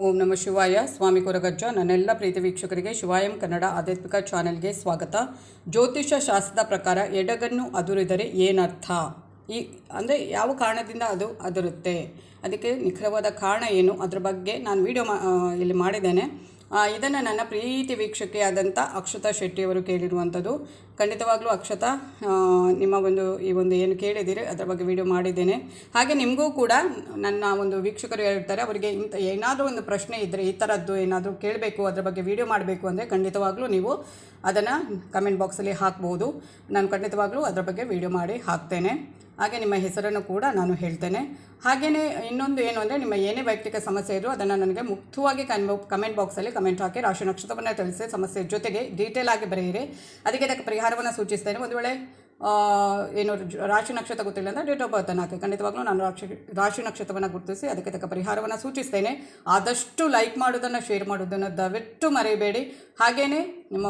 ಓಂ ನಮ ಶಿವಾಯ. ಸ್ವಾಮಿ ಕೊರಗಜ್ಜ. ನನ್ನೆಲ್ಲ ಪ್ರೀತಿ ವೀಕ್ಷಕರಿಗೆ ಶಿವಾಯಂ ಕನ್ನಡ ಆಧ್ಯಾತ್ಮಿಕ ಚಾನೆಲ್ಗೆ ಸ್ವಾಗತ. ಜ್ಯೋತಿಷ್ಯ ಶಾಸ್ತ್ರದ ಪ್ರಕಾರ ಎಡಗನ್ನು ಅದುರಿದರೆ ಏನರ್ಥ? ಈ ಅಂದರೆ ಯಾವ ಕಾರಣದಿಂದ ಅದು ಅದುರುತ್ತೆ? ಅದಕ್ಕೆ ನಿಖರವಾದ ಕಾರಣ ಏನು? ಅದ್ರ ಬಗ್ಗೆ ನಾನು ವಿಡಿಯೋ ಮಾ ಇಲ್ಲಿ ಮಾಡಿದ್ದೇನೆ. ಇದನ್ನು ನನ್ನ ಪ್ರೀತಿ ವೀಕ್ಷಕಿಯಾದಂಥ ಅಕ್ಷತಾ ಶೆಟ್ಟಿಯವರು ಕೇಳಿರುವಂಥದ್ದು ಖಂಡಿತವಾಗ್ಲೂ ಅಕ್ಷತಾ ನಿಮ್ಮ ಒಂದು ಈ ಒಂದು ಏನು ಕೇಳಿದ್ದೀರಿ, ಅದರ ಬಗ್ಗೆ ವಿಡಿಯೋ ಮಾಡಿದ್ದೇನೆ. ಹಾಗೆ ನಿಮಗೂ ಕೂಡ ನನ್ನ ಒಂದು ವೀಕ್ಷಕರು ಹೇಳ್ತಾರೆ, ಅವರಿಗೆ ಇಂಥ ಏನಾದರೂ ಒಂದು ಪ್ರಶ್ನೆ ಇದ್ದರೆ ಈ ಥರದ್ದು ಏನಾದರೂ ಕೇಳಬೇಕು, ಅದರ ಬಗ್ಗೆ ವಿಡಿಯೋ ಮಾಡಬೇಕು ಅಂದರೆ ಖಂಡಿತವಾಗ್ಲೂ ನೀವು ಅದನ್ನು ಕಮೆಂಟ್ ಬಾಕ್ಸಲ್ಲಿ ಹಾಕ್ಬೋದು. ನಾನು ಖಂಡಿತವಾಗ್ಲೂ ಅದರ ಬಗ್ಗೆ ವಿಡಿಯೋ ಮಾಡಿ ಹಾಕ್ತೇನೆ. ಹಾಗೆ ನಿಮ್ಮ ಹೆಸರನ್ನು ಕೂಡ ನಾನು ಹೇಳ್ತೇನೆ. ಹಾಗೆಯೇ ಇನ್ನೊಂದು ಏನು ಅಂದರೆ ನಿಮ್ಮ ಏನೇ ವೈಯಕ್ತಿಕ ಸಮಸ್ಯೆ ಇದ್ದರೂ ಅದನ್ನು ನನಗೆ ಮುಕ್ತವಾಗಿ ಕನ್ ಕಮೆಂಟ್ ಬಾಕ್ಸಲ್ಲಿ ಕಮೆಂಟ್ ಹಾಕಿ ರಾಶಿ ನಕ್ಷತ್ರವನ್ನು ತಿಳಿಸಿ ಸಮಸ್ಯೆ ಜೊತೆಗೆ ಡೀಟೇಲ್ ಆಗಿ ಬರೆಯಿರಿ. ಅದಕ್ಕೆ ಅದಕ್ಕೆ ಪರಿಹಾರವನ್ನು ಸೂಚಿಸ್ತೇನೆ. ಒಂದು ವೇಳೆ ಏನು ರಾಶಿ ನಕ್ಷತ್ರ ಗೊತ್ತಿಲ್ಲ ಅಂದರೆ ಡೇಟ್ ಆಫ್ ಬರ್ತನ್ನು ಹಾಕಿ. ಖಂಡಿತವಾಗ್ಲೂ ನಾನು ರಾಶಿ ರಾಶಿ ನಕ್ಷತ್ರವನ್ನು ಗುರುತಿಸಿ ಅದಕ್ಕೆ ತಕ್ಕ ಪರಿಹಾರವನ್ನು ಸೂಚಿಸ್ತೇನೆ. ಆದಷ್ಟು ಲೈಕ್ ಮಾಡೋದನ್ನು ಶೇರ್ ಮಾಡೋದನ್ನು ದಯವಿಟ್ಟು ಮರೆಯಬೇಡಿ. ಹಾಗೆಯೇ ನಿಮ್ಮ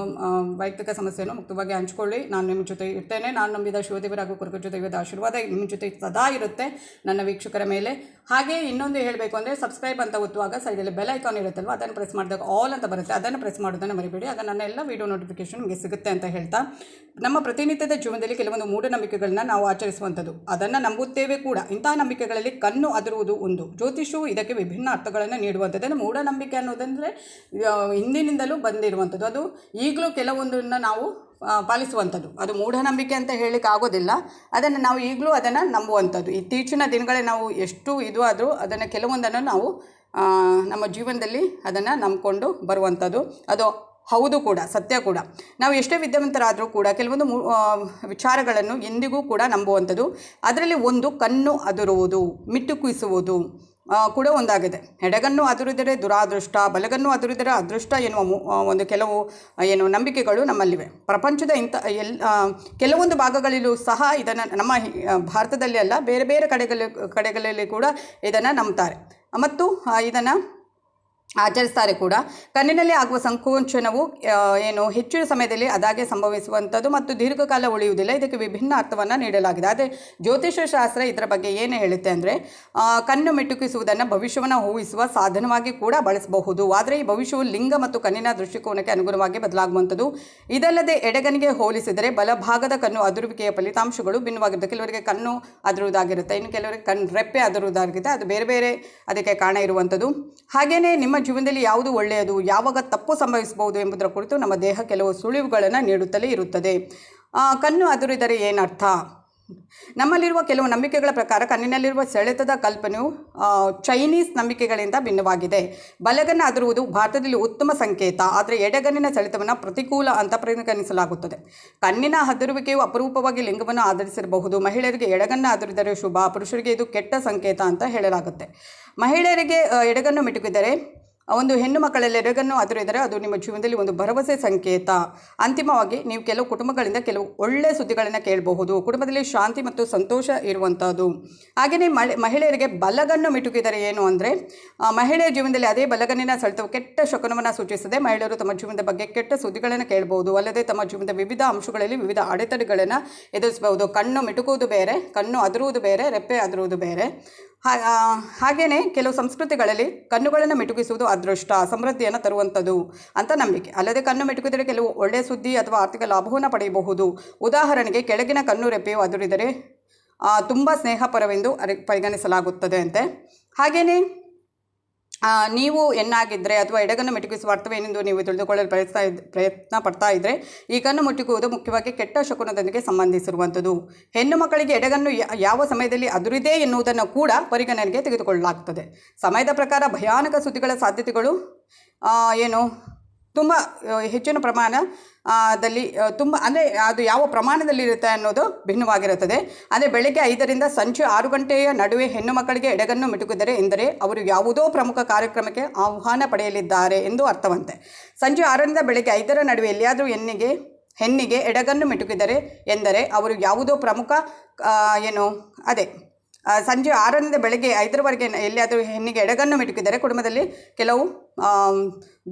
ವೈಯಕ್ತಿಕ ಸಮಸ್ಯೆಯನ್ನು ಮುಕ್ತವಾಗಿ ಹಂಚ್ಕೊಳ್ಳಿ. ನಾನು ನಿಮ್ಮ ಜೊತೆ ಇರ್ತೇನೆ. ನಾನು ನಂಬಿದ ಶಿವದೇವರ ಹಾಗೂ ಕುರುಕ ಜೊತೆ ಆಶೀರ್ವಾದ ನಿಮ್ಮ ಜೊತೆ ಸದಾ ಇರುತ್ತೆ ನನ್ನ ವೀಕ್ಷಕರ ಮೇಲೆ. ಹಾಗೆ ಇನ್ನೊಂದು ಹೇಳಬೇಕು ಅಂದರೆ ಸಬ್ಸ್ಕ್ರೈಬ್ ಅಂತ ಒತ್ತುವಾಗ ಸೈಡಲ್ಲಿ ಬೆಲ್ ಐಕಾನ್ ಇರುತ್ತಲ್ವ? ಅದನ್ನು ಪ್ರೆಸ್ ಮಾಡಿದಾಗ ಆಲ್ ಅಂತ ಬರುತ್ತೆ. ಅದನ್ನು ಪ್ರೆಸ್ ಮಾಡೋದನ್ನು ಮರಿಬೇಡಿ. ಆಗ ನನ್ನ ಎಲ್ಲ ವೀಡಿಯೋ ನೋಟಿಫಿಕೇಶನ್ ನಿಮಗೆ ಸಿಗುತ್ತೆ ಅಂತ ಹೇಳ್ತಾ. ನಮ್ಮ ಪ್ರತಿನಿತ್ಯದ ಜೀವನದಲ್ಲಿ ಕೆಲವೊಂದು ಮೂಢನಂಬಿಕೆಗಳನ್ನ ನಾವು ಆಚರಿಸುವಂಥದ್ದು. ಅದನ್ನು ನಂಬುತ್ತೇವೆ ಕೂಡ. ಇಂತಹ ನಂಬಿಕೆಗಳಲ್ಲಿ ಕಣ್ಣು ಅದರುವುದು ಒಂದು. ಜ್ಯೋತಿಷವು ಇದಕ್ಕೆ ವಿಭಿನ್ನ ಅರ್ಥಗಳನ್ನು ನೀಡುವಂಥದ್ದು. ಮೂಢನಂಬಿಕೆ ಅನ್ನೋದಂದರೆ ಹಿಂದಿನಿಂದಲೂ ಬಂದಿರುವಂಥದ್ದು. ಅದು ಈಗಲೂ ಕೆಲವೊಂದನ್ನು ನಾವು ಪಾಲಿಸುವಂಥದ್ದು. ಅದು ಮೂಢನಂಬಿಕೆ ಅಂತ ಹೇಳಲಿಕ್ಕೆ ಆಗೋದಿಲ್ಲ ಅದನ್ನು ನಾವು ಈಗಲೂ ಅದನ್ನು ನಂಬುವಂಥದ್ದು. ಇತ್ತೀಚಿನ ದಿನಗಳೇ ನಾವು ಎಷ್ಟು ಇದು ಆದರೂ ಅದನ್ನು ಕೆಲವೊಂದನ್ನು ನಾವು ನಮ್ಮ ಜೀವನದಲ್ಲಿ ಅದನ್ನು ನಂಬಿಕೊಂಡು ಬರುವಂಥದ್ದು. ಅದು ಹೌದು ಕೂಡ ಸತ್ಯ ಕೂಡ. ನಾವು ಎಷ್ಟೇ ವಿದ್ಯಾವಂತರಾದರೂ ಕೂಡ ಕೆಲವೊಂದು ವಿಚಾರಗಳನ್ನು ಎಂದಿಗೂ ಕೂಡ ನಂಬುವಂಥದ್ದು. ಅದರಲ್ಲಿ ಒಂದು ಕಣ್ಣು ಅದುರುವುದು ಮಿಟ್ಟುಕಿಸುವುದು ಆ, ಕೂಡ ಒಂದಾಗಿದೆ. ಎಡಗನ್ನು ಅದುರಿದರೆ ದುರಾದೃಷ್ಟ, ಬಲಗನ್ನು ಅದುರಿದರೆ ಅದೃಷ್ಟ ಎನ್ನುವ ಒಂದು ಕೆಲವು ಏನು ನಂಬಿಕೆಗಳು ನಮ್ಮಲ್ಲಿವೆ. ಪ್ರಪಂಚದ ಇಂಥ, ಎಲ್ ಕೆಲವೊಂದು ಭಾಗಗಳಲ್ಲೂ ಸಹ ಇದನ್ನು ನಮ್ಮ ಭಾರತದಲ್ಲಿ ಅಲ್ಲ, ಬೇರೆ ಬೇರೆ ಕಡೆಗಳ, ಕಡೆಗಳಲ್ಲಿ ಕೂಡ ಇದನ್ನು ನಂಬ್ತಾರೆ. ಮತ್ತು ಇದನ್ನು ಆಚರಿಸ್ತಾರೆ ಕೂಡ. ಕಣ್ಣಿನಲ್ಲಿ ಆಗುವ ಸಂಕೋಚನವು ಏನು ಹೆಚ್ಚಿನ ಸಮಯದಲ್ಲಿ ಅದಾಗೆ ಸಂಭವಿಸುವಂಥದ್ದು ಮತ್ತು ದೀರ್ಘಕಾಲ ಉಳಿಯುವುದಿಲ್ಲ. ಇದಕ್ಕೆ ವಿಭಿನ್ನ ಅರ್ಥವನ್ನು ನೀಡಲಾಗಿದೆ. ಆದರೆ ಜ್ಯೋತಿಷ ಶಾಸ್ತ್ರ ಇದರ ಬಗ್ಗೆ ಏನು ಹೇಳುತ್ತೆ ಅಂದರೆ ಕಣ್ಣು ಮಿಟುಕಿಸುವುದನ್ನು ಭವಿಷ್ಯವನ್ನು ಊಹಿಸುವ ಸಾಧನವಾಗಿ ಕೂಡ ಬಳಸಬಹುದು. ಆದರೆ ಈ ಭವಿಷ್ಯವು ಲಿಂಗ ಮತ್ತು ಕಣ್ಣಿನ ದೃಷ್ಟಿಕೋನಕ್ಕೆ ಅನುಗುಣವಾಗಿ ಬದಲಾಗುವಂಥದ್ದು. ಇದಲ್ಲದೆ ಎಡಗನಿಗೆ ಹೋಲಿಸಿದರೆ ಬಲಭಾಗದ ಕಣ್ಣು ಅದುರುವಿಕೆಯ ಫಲಿತಾಂಶಗಳು ಭಿನ್ನವಾಗಿರುತ್ತೆ ಕೆಲವರಿಗೆ ಕಣ್ಣು ಅದರುವುದಾಗಿರುತ್ತೆ ಇನ್ನು ಕೆಲವರಿಗೆ ಕಣ್ಣು ರೆಪ್ಪೆ ಅದರುವುದಾಗಿರುತ್ತೆ ಅದು ಬೇರೆ ಬೇರೆ ಅದಕ್ಕೆ ಕಾರಣ ಇರುವಂಥದ್ದು. ಹಾಗೆಯೇ ನಿಮ್ಮ ಜೀವನದಲ್ಲಿ ಯಾವುದು ಒಳ್ಳೆಯದು? ಯಾವಾಗ ತಪ್ಪು ಸಂಭವಿಸಬಹುದು ಎಂಬುದರ ಕುರಿತು ನಮ್ಮ ದೇಹ ಕೆಲವು ಸುಳಿವುಗಳನ್ನು ನೀಡುತ್ತಲೇ ಇರುತ್ತದೆ. ಕಣ್ಣು ಅದುರಿದರೆ ಏನರ್ಥ? ನಮ್ಮಲ್ಲಿರುವ ಕೆಲವು ನಂಬಿಕೆಗಳ ಪ್ರಕಾರ ಕಣ್ಣಿನಲ್ಲಿರುವ ಸೆಳೆತದ ಕಲ್ಪನೆಯು ಚೈನೀಸ್ ನಂಬಿಕೆಗಳಿಂದ ಭಿನ್ನವಾಗಿದೆ. ಬಲಗನ್ನು ಅದರುವುದು ಭಾರತದಲ್ಲಿ ಉತ್ತಮ ಸಂಕೇತ. ಆದರೆ ಎಡಗಣ್ಣಿನ ಸೆಳೆತವನ್ನು ಪ್ರತಿಕೂಲ ಅಂತ ಪರಿಗಣಿಸಲಾಗುತ್ತದೆ. ಕಣ್ಣಿನ ಹದರುವಿಕೆಯು ಅಪರೂಪವಾಗಿ ಲಿಂಗವನ್ನು ಆಧರಿಸಿರಬಹುದು. ಮಹಿಳೆಯರಿಗೆ ಎಡಗನ್ನು ಅದುರಿದರೆ ಶುಭ, ಪುರುಷರಿಗೆ ಇದು ಕೆಟ್ಟ ಸಂಕೇತ ಅಂತ ಹೇಳಲಾಗುತ್ತೆ. ಮಹಿಳೆಯರಿಗೆ ಎಡಗನ್ನು ಮಿಟುಕಿದರೆ ಒಂದು ಹೆಣ್ಣು ಮಕ್ಕಳಲ್ಲಿ ಎಡಗನ್ನು ಅದರಿದರೆ ಅದು ನಿಮ್ಮ ಜೀವನದಲ್ಲಿ ಒಂದು ಭರವಸೆ ಸಂಕೇತ. ಅಂತಿಮವಾಗಿ ನೀವು ಕೆಲವು ಕುಟುಂಬಗಳಿಂದ ಕೆಲವು ಒಳ್ಳೆಯ ಸುದ್ದಿಗಳನ್ನು ಕೇಳಬಹುದು. ಕುಟುಂಬದಲ್ಲಿ ಶಾಂತಿ ಮತ್ತು ಸಂತೋಷ ಇರುವಂಥದ್ದು ಹಾಗೆಯೇ ಮಹಿಳೆಯರಿಗೆ ಬಲಗನ್ನು ಮಿಟುಕಿದರೆ ಏನು ಅಂದರೆ ಮಹಿಳೆಯ ಜೀವನದಲ್ಲಿ ಅದೇ ಬಲಗಣ್ಣಿನ ಸೆಳೆತವು ಕೆಟ್ಟ ಶಕುನವನ್ನು ಸೂಚಿಸುತ್ತದೆ. ಮಹಿಳೆಯರು ತಮ್ಮ ಜೀವನದ ಬಗ್ಗೆ ಕೆಟ್ಟ ಸುದ್ದಿಗಳನ್ನು ಕೇಳಬಹುದು. ಅಲ್ಲದೆ ತಮ್ಮ ಜೀವನದ ವಿವಿಧ ಅಂಶಗಳಲ್ಲಿ ವಿವಿಧ ಅಡೆತಡೆಗಳನ್ನು ಎದುರಿಸಬಹುದು. ಕಣ್ಣು ಮಿಟುಕುವುದು ಬೇರೆ, ಕಣ್ಣು ಅದರುವುದು ಬೇರೆ, ರೆಪ್ಪೆ ಅದರುವುದು ಬೇರೆ. ಹಾಗೆಯೇ ಕೆಲವು ಸಂಸ್ಕೃತಿಗಳಲ್ಲಿ ಕಣ್ಣುಗಳನ್ನು ಮಿಟುಕಿಸುವುದು ಅದೃಷ್ಟ ಸಮೃದ್ಧಿಯನ್ನು ತರುವಂಥದ್ದು ಅಂತ ನಂಬಿಕೆ. ಅಲ್ಲದೆ ಕಣ್ಣು ಮೆಟುಕಿದರೆ ಕೆಲವು ಒಳ್ಳೆಯ ಸುದ್ದಿ ಅಥವಾ ಆರ್ಥಿಕ ಲಾಭವನ್ನು ಪಡೆಯಬಹುದು. ಉದಾಹರಣೆಗೆ ಕೆಳಗಿನ ಕಣ್ಣು ರೆಪ್ಪೆಯು ಅದುರಿದರೆ ತುಂಬ ಸ್ನೇಹಪರವೆಂದು ಪರಿಗಣಿಸಲಾಗುತ್ತದೆ ಅಂತೆ ಹಾಗೆಯೇ ನೀವು ಹೆಣ್ಣಾಗಿದ್ದರೆ ಅಥವಾ ಎಡಗನ್ನು ಮೆಟುಕಿಸುವ ಅರ್ಥವೇನೆಂದು ನೀವು ತಿಳಿದುಕೊಳ್ಳಲು ಪ್ರಯತ್ನ ಪ್ರಯತ್ನ ಪಡ್ತಾ ಇದ್ದರೆ ಈ ಕಣ್ಣು ಮುಟ್ಟುಕುವುದು ಮುಖ್ಯವಾಗಿ ಕೆಟ್ಟ ಶಕುನದೊಂದಿಗೆ ಸಂಬಂಧಿಸಿರುವಂಥದ್ದು. ಹೆಣ್ಣು ಮಕ್ಕಳಿಗೆ ಎಡಗನ್ನು ಯಾವ ಸಮಯದಲ್ಲಿ ಅದುರಿದೆ ಎನ್ನುವುದನ್ನು ಕೂಡ ಪರಿಗಣನೆಗೆ ತೆಗೆದುಕೊಳ್ಳಲಾಗ್ತದೆ. ಸಮಯದ ಪ್ರಕಾರ ಭಯಾನಕ ಸುದ್ದಿಗಳ ಸಾಧ್ಯತೆಗಳು ಏನು? ತುಂಬ ಹೆಚ್ಚಿನ ಪ್ರಮಾಣ ದಲ್ಲಿ ತುಂಬ, ಅಂದರೆ ಅದು ಯಾವ ಪ್ರಮಾಣದಲ್ಲಿರುತ್ತೆ ಅನ್ನೋದು ಭಿನ್ನವಾಗಿರುತ್ತದೆ. ಅಂದರೆ ಬೆಳಗ್ಗೆ ಐದರಿಂದ ಸಂಜೆ ಆರು ಗಂಟೆಯ ನಡುವೆ ಹೆಣ್ಣು ಮಕ್ಕಳಿಗೆ ಎಡಗನ್ನು ಮಿಟುಕಿದರೆ ಎಂದರೆ ಅವರು ಯಾವುದೋ ಪ್ರಮುಖ ಕಾರ್ಯಕ್ರಮಕ್ಕೆ ಆಹ್ವಾನ ಪಡೆಯಲಿದ್ದಾರೆ ಎಂದು ಅರ್ಥವಂತೆ. ಸಂಜೆ ಆರರಿಂದ ಬೆಳಗ್ಗೆ ಐದರ ನಡುವೆ ಎಲ್ಲಿಯಾದರೂ ಹೆಣ್ಣಿಗೆ ಹೆಣ್ಣಿಗೆ ಎಡಗನ್ನು ಮಿಟುಕಿದರೆ ಎಂದರೆ ಅವರು ಯಾವುದೋ ಪ್ರಮುಖ ಏನು, ಅದೇ ಸಂಜೆ ಆರರಿಂದ ಬೆಳಗ್ಗೆ ಐದರವರೆಗೆ ಎಲ್ಲಿಯಾದರೂ ಹೆಣ್ಣಿಗೆ ಎಡಗನ್ನು ಮಿಟುಕಿದರೆ ಕುಟುಂಬದಲ್ಲಿ ಕೆಲವು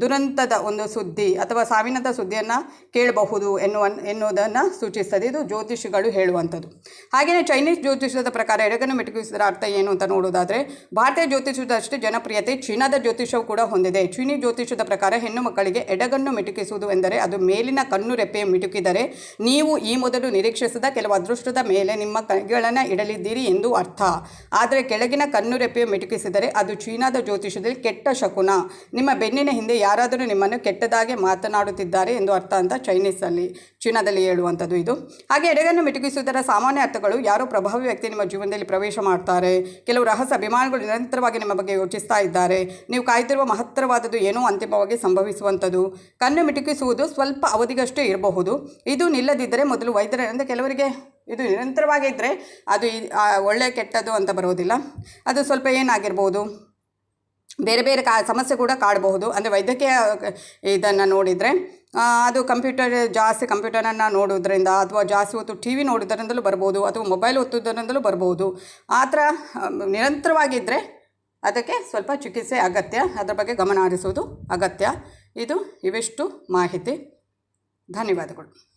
ದುರಂತದ ಒಂದು ಸುದ್ದಿ ಅಥವಾ ಸಾವಿನದ ಸುದ್ದಿಯನ್ನು ಕೇಳಬಹುದು ಎನ್ನುವ ಎನ್ನುವುದನ್ನು ಸೂಚಿಸ್ತದೆ. ಇದು ಜ್ಯೋತಿಷಿಗಳು ಹೇಳುವಂಥದ್ದು. ಹಾಗೆಯೇ ಚೈನೀಸ್ ಜ್ಯೋತಿಷದ ಪ್ರಕಾರ ಎಡಗನ್ನು ಮಿಟುಕಿಸಿದರ ಅರ್ಥ ಏನು ಅಂತ ನೋಡೋದಾದರೆ ಭಾರತೀಯ ಜ್ಯೋತಿಷದಷ್ಟು ಜನಪ್ರಿಯತೆ ಚೀನಾದ ಜ್ಯೋತಿಷವು ಕೂಡ ಹೊಂದಿದೆ. ಚೀನಿ ಜ್ಯೋತಿಷದ ಪ್ರಕಾರ ಹೆಣ್ಣು ಮಕ್ಕಳಿಗೆ ಎಡಗನ್ನು ಮಿಟುಕಿಸುವುದು ಎಂದರೆ ಅದು ಮೇಲಿನ ಕಣ್ಣು ರೆಪ್ಪೆ ಮಿಟುಕಿದರೆ ನೀವು ಈ ಮೊದಲು ನಿರೀಕ್ಷಿಸಿದ ಕೆಲವು ಅದೃಷ್ಟದ ಮೇಲೆ ನಿಮ್ಮ ಕೈಗಳನ್ನು ಇಡಲಿದ್ದೀರಿ ಎಂದು ಅರ್ಥ. ಆದರೆ ಕೆಳಗಿನ ಕಣ್ಣು ರೆಪ್ಪೆ ಮಿಟುಕಿಸಿದರೆ ಅದು ಚೀನಾದ ಜ್ಯೋತಿಷದಲ್ಲಿ ಕೆಟ್ಟ ಶಕುನ. ನಿಮ್ಮ ಬೆನ್ನಿನ ಹಿಂದೆ ಯಾರಾದರೂ ನಿಮ್ಮನ್ನು ಕೆಟ್ಟದಾಗಿ ಮಾತನಾಡುತ್ತಿದ್ದಾರೆ ಎಂದು ಅರ್ಥ ಅಂತ ಚೈನೀಸಲ್ಲಿ ಚೀನಾದಲ್ಲಿ ಹೇಳುವಂಥದ್ದು ಇದು. ಹಾಗೆ ಎಡೆಗನ್ನು ಮಿಟುಕಿಸುವುದರ ಸಾಮಾನ್ಯ ಅರ್ಥಗಳು ಯಾರೋ ಪ್ರಭಾವಿ ವ್ಯಕ್ತಿ ನಿಮ್ಮ ಜೀವನದಲ್ಲಿ ಪ್ರವೇಶ ಮಾಡ್ತಾರೆ? ಕೆಲವು ರಹಸ್ಯ ಅಭಿಮಾನಿಗಳು ನಿರಂತರವಾಗಿ ನಿಮ್ಮ ಬಗ್ಗೆ ಯೋಚಿಸ್ತಾ ಇದ್ದಾರೆ. ನೀವು ಕಾಯ್ತಿರುವ ಮಹತ್ತರವಾದದ್ದು ಏನೋ ಅಂತಿಮವಾಗಿ ಸಂಭವಿಸುವಂಥದ್ದು. ಕಣ್ಣು ಮಿಟುಕಿಸುವುದು ಸ್ವಲ್ಪ ಅವಧಿಗಷ್ಟೇ ಇರಬಹುದು. ಇದು ನಿಲ್ಲದಿದ್ದರೆ ಮೊದಲು ವೈದ್ಯರ, ಅಂದರೆ ಕೆಲವರಿಗೆ ಇದು ನಿರಂತರವಾಗಿದ್ದರೆ ಅದು ಒಳ್ಳೆಯ ಕೆಟ್ಟದ್ದು ಅಂತ ಬರೋದಿಲ್ಲ ಅದು ಸ್ವಲ್ಪ ಏನಾಗಿರ್ಬೋದು? ಬೇರೆ ಬೇರೆ ಕಾ ಸಮಸ್ಯೆ ಕೂಡ ಕಾಡಬಹುದು. ಅಂದರೆ ವೈದ್ಯಕೀಯ ಇದನ್ನು ನೋಡಿದರೆ ಅದು ಕಂಪ್ಯೂಟರ್ ಜಾಸ್ತಿ ಕಂಪ್ಯೂಟರನ್ನು ನೋಡೋದ್ರಿಂದ ಅಥವಾ ಜಾಸ್ತಿ ಹೊತ್ತು ಟಿ ವಿ ನೋಡೋದರಿಂದಲೂ ಬರ್ಬೋದು ಅಥವಾ ಮೊಬೈಲ್ ಒತ್ತುವುದರಿಂದಲೂ ಬರ್ಬೋದು. ಆ ಥರ ನಿರಂತರವಾಗಿದ್ದರೆ ಅದಕ್ಕೆ ಸ್ವಲ್ಪ ಚಿಕಿತ್ಸೆ ಅಗತ್ಯ. ಅದರ ಬಗ್ಗೆ ಗಮನ ಹರಿಸೋದು ಅಗತ್ಯ. ಇದು ಇವೆಷ್ಟು ಮಾಹಿತಿ. ಧನ್ಯವಾದಗಳು.